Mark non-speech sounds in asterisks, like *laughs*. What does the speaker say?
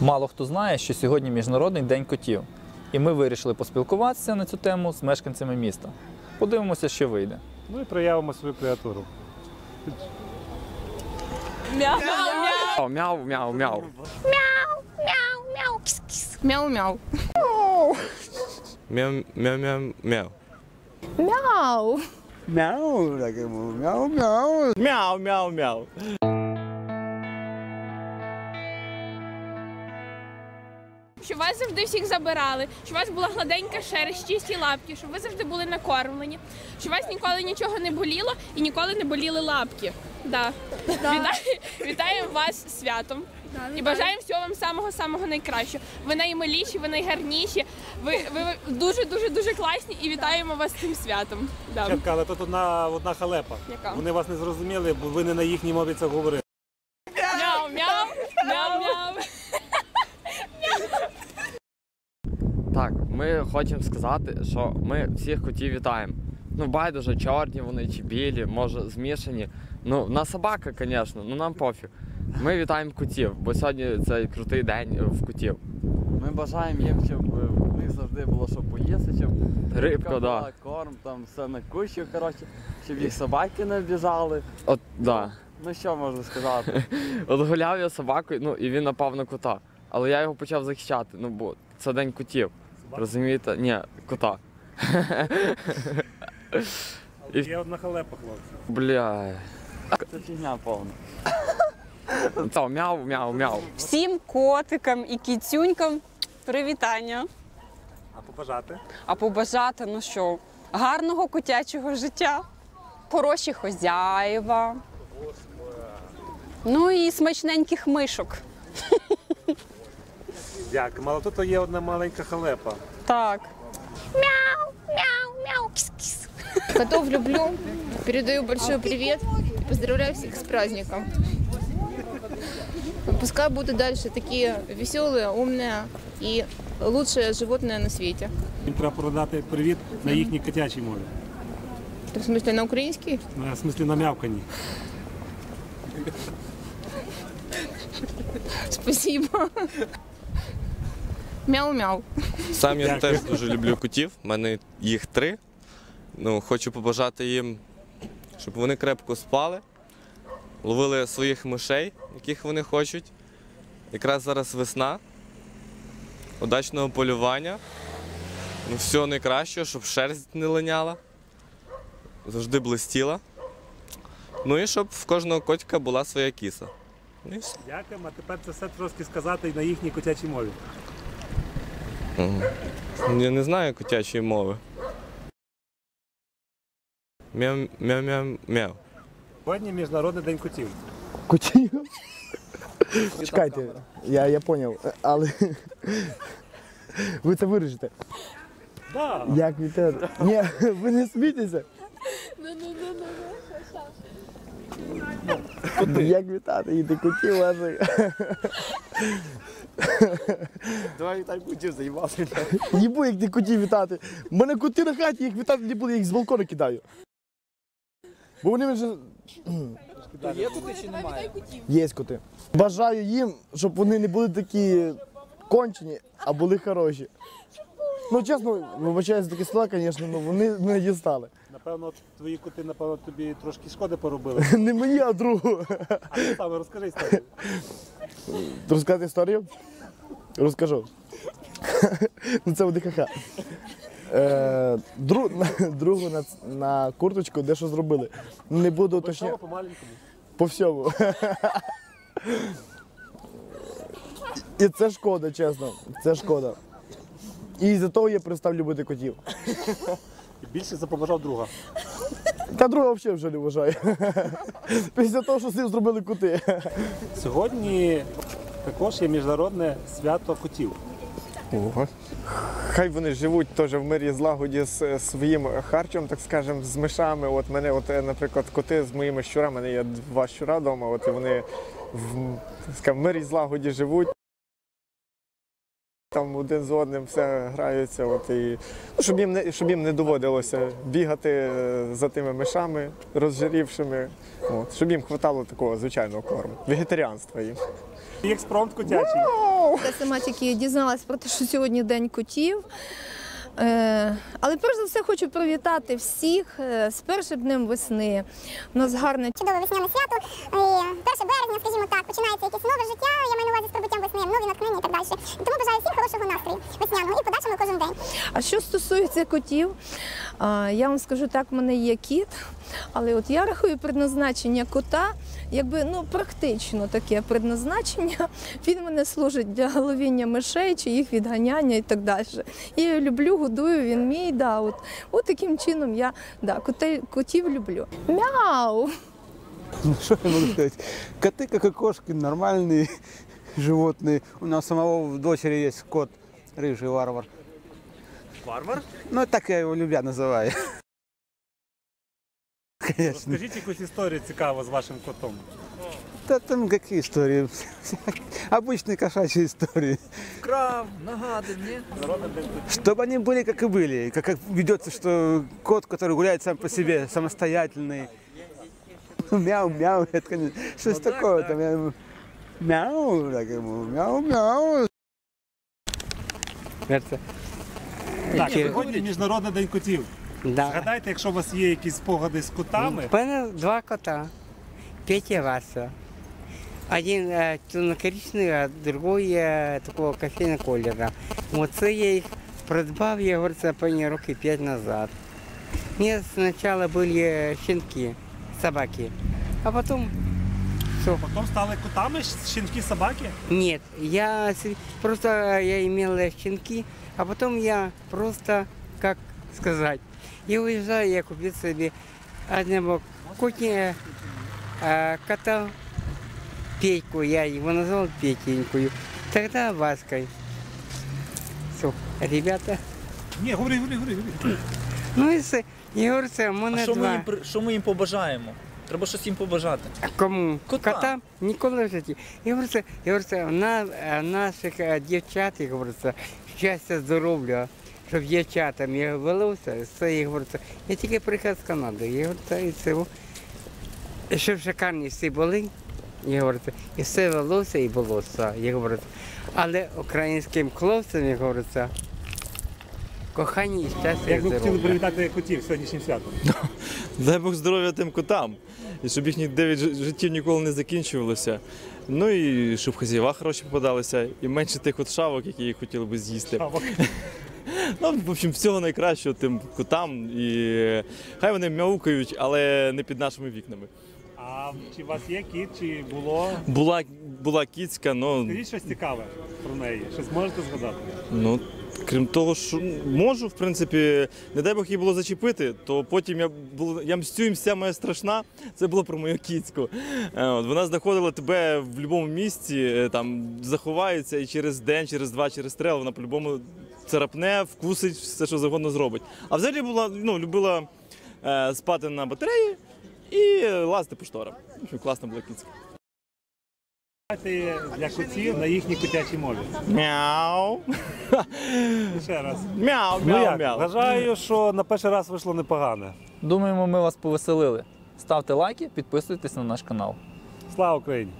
Мало хто знає, що сьогодні Міжнародний день котів, і ми вирішили поспілкуватися на цю тему з мешканцями міста. Подивимося, що вийде. Ну і проявимо свою креатуру. Мяу, мяу, мяу, мяу. Мяу-мяу. Мяу, мяу, мяу, мяу. Мяу. Мяу, так і було. Мяу, мяу. Мяу, мяу, мяу. Щоб вас завжди всіх забирали, щоб у вас була гладенька шерсть, чисті лапки, щоб ви завжди були накормлені, щоб у вас ніколи нічого не боліло і ніколи не боліли лапки. Да. Вітаю, вітаємо вас з святом. І бажаємо всього вам самого самого найкращого. Ви наймиліші, ви найгарніші, ви, ви дуже дуже дуже класні і вітаємо вас з цим святом. Да. Чатка, але тут одна, одна халепа. Яка? Вони вас не зрозуміли, бо ви не на їхній мові це говорили. Мяу, мяу, мяу, мяу. Так, ми хочемо сказати, що ми всіх котів вітаємо. Ну, байдуже, чорні вони чи білі, може змішані. Ну, на собака, звісно, ну нам пофіг. Ми вітаємо котів, бо сьогодні цей крутий день в котів. Ми бажаємо їм, щоб в них завжди було що поїсти, щоб Рибка, була, да. корм, там все на кущі, коротше, щоб їх собаки не біжали. От, да. Ну що можу сказати? *laughs* От гуляв я собакою, ну і він напав на кота. Але я його почав захищати, ну бо це день котів. Розумієте? Ні, кота. І- Є одна халепа, хлопці. Бля. Це фігня повна. Це мяу, мяу, мяу. Всім котикам і кіцюнькам привітання. А побажати? А побажати, ну що, гарного котячого життя, хороші хозяїва. Ну і смачненьких мишок. Дякую. Але тут є одна маленька халепа. Так. Котов люблю, передаю большой привет и поздравляю всех с праздником. Пускай будут дальше такие веселые, умные и лучшие животные на свете. Їм треба передати привіт на їхній котячій мові. Ты в смысле на украинский? Ну, В смислі на мявканні. Спасибо. Мяу-мяу. Сам я теж дуже люблю котів. У мене їх три. Ну, хочу побажати їм, щоб вони крепко спали, ловили своїх мишей, яких вони хочуть. Якраз зараз весна. Удачного полювання. Ну, всього найкращого, щоб шерсть не линяла, завжди блистіла. Ну і щоб в кожного котика була своя кіса. Ну і все. Дякуємо, а тепер це все трошки сказати на їхній котячій мові. Я не знаю котячої мови. Мяу, мяу, мяу, мяу. Сьогодні Міжнародний день котів. Котів? Чекайте, я, я поняв, але ви це вирішите. Да. Як вітер? Ні, ви не смійтеся. Як вітати їде котів ваших? *laughs* Давай так хотів заїбати. Їбу, як ти котів вітати. У мене коти на хаті, їх вітати не буду, я їх з балкона кидаю. Бо вони вже. Є коти чи немає? Є коти. Бажаю їм, щоб вони не були такі кончені, а були хороші. Ну, чесно, вибачаю за такі слова, звісно, але вони не дістали. Напевно, твої коти, напевно, тобі трошки шкоди поробили. *laughs* Не мені, а другу. А ти саме розкажи історію. Розказати історію? Розкажу. *laughs* Ну це буде ха-ха. Е, дру, *laughs* другу на, на курточку дещо зробили. Не буду уточняти. по маленькому. По всьому. І це шкода, чесно. Це шкода. І за того я перестав любити котів. І більше запобажав друга. Та друга взагалі вже не вважаю. *laughs* Після того, що з ним зробили коти. Сьогодні також є міжнародне свято котів. Ого. Хай вони живуть теж в мирі злагоді з своїм харчем, так скажемо, з мишами. От мене, от, е, наприклад, коти з моїми щурами, мене є два щура вдома, от і вони в так скажемо, мирі злагоді живуть. Там один з одним все граються, от і ну, щоб їм не щоб їм не доводилося бігати е, за тими мишами розжирівшими, от, щоб їм хватало такого звичайного корму, вегетаріанства їм. Експромт котячий. Я сама тільки дізналась про те, що сьогодні день котів. Е, Але перш за все хочу привітати всіх е, з першим днем весни. У нас гарне чудове весняне свято. І 1 березня, скажімо так, починається якесь нове життя. Я маю на увазі з прибуттям і так далі. І тому бажаю всім хорошого настрою весняного і подальшому кожен день. А що стосується котів, я вам скажу так, в мене є кіт, але от я рахую предназначення кота, якби ну практично таке предназначення. Він мене служить для ловіння мишей чи їх відганяння і так далі. Я його люблю, годую, він мій. Да, от, от таким чином я да, котей, котів люблю. Мяу! Ну, что я могу сказать? Коты, как и кошки, нормальные животные. У нас самого в дочери есть кот, рыжий варвар. Варвар? Ну, так я его любя называю. *laughs* Конечно. Розкажіть якусь історію цікаву з вашим котом. Да там какие истории? *laughs* Обычные кошачьи истории. Вкрав, нагадив, ні? Чтобы они были, как и были. Как, как ведется, что кот, который гуляет сам по себе, самостоятельный. Мяу-мяу, это, конечно, что Ну так, такое так. там? я ему Мяу, так ему, мяу-мяу. Так, Ні, сьогодні Міжнародний день котів. Да. Згадайте, якщо у вас є якісь спогади з котами, У мене два кота. Петя и Вася. Один э, темно-коричневый, а другой э, такого кофейного колера. Вот це я їх придбав, я говорю, це певні роки п'ять назад. Мне сначала были щенки, собаки, а потом все. потім стали котами щенки собаки. Нет, я просто я имел щенки, а потом я просто, как сказать, я уезжаю, я купил себе одного котня, кота Петьку, я его назвал Петенькую, тогда Ваской. Все, ребята. Ні, говори, говори, говори. говори. Ну і все. Говорю, це в А мене що ми, два. їм, при- що ми їм побажаємо? Треба щось їм побажати. Кому? Кота. Кота? Ніколи в житті. Я говорю, це, я говорю, це на, е, наших е, дівчат, я говорю, це щастя, здоров'я, щоб дівчатам я велося, це я говорю, це. Я тільки приїхав з Канади, я говорю, це і це. І Щоб шикарні всі були, я говорю, це, і все велося і волосся, я говорю. це. Але українським хлопцям, я говорю, це, кохання і щастя Як ви хотіли привітати котів сьогоднішнім святом? Дай Бог здоров'я тим котам. І щоб їхні 9 життів ніколи не закінчувалося. Ну і щоб хазяєва хороші попадалися, і менше тих от шавок, які їх хотіли би з'їсти. Шавок. *laughs* Ну, в общем, всього найкращого тим котам. І хай вони мяукають, але не під нашими вікнами. А чи у вас є кіт, чи було? Була, була кіцька, ну, Скажіть щось цікаве про неї. Щось можете згадати? ну, крім того, що можу, в принципі, не дай Бог її було зачепити, то потім я був, я мстю і мстя моя страшна. Це було про мою кіцьку. Е, От, вона знаходила тебе в будь-якому місці, е, там заховається і через день, через два, через три, вона по-любому царапне, вкусить, все, що завгодно зробить. А взагалі була, ну, любила е, спати на батареї і лазити по шторам. Класна була кіцька. Для куців на їхній котячій мові. Мяу. *laughs* Ще раз. Мяу, ну, мяу, як? мяу. Вважаю, що на перший раз вийшло непогано. Думаємо, ми вас повеселили. Ставте лайки, підписуйтесь на наш канал. Слава Україні!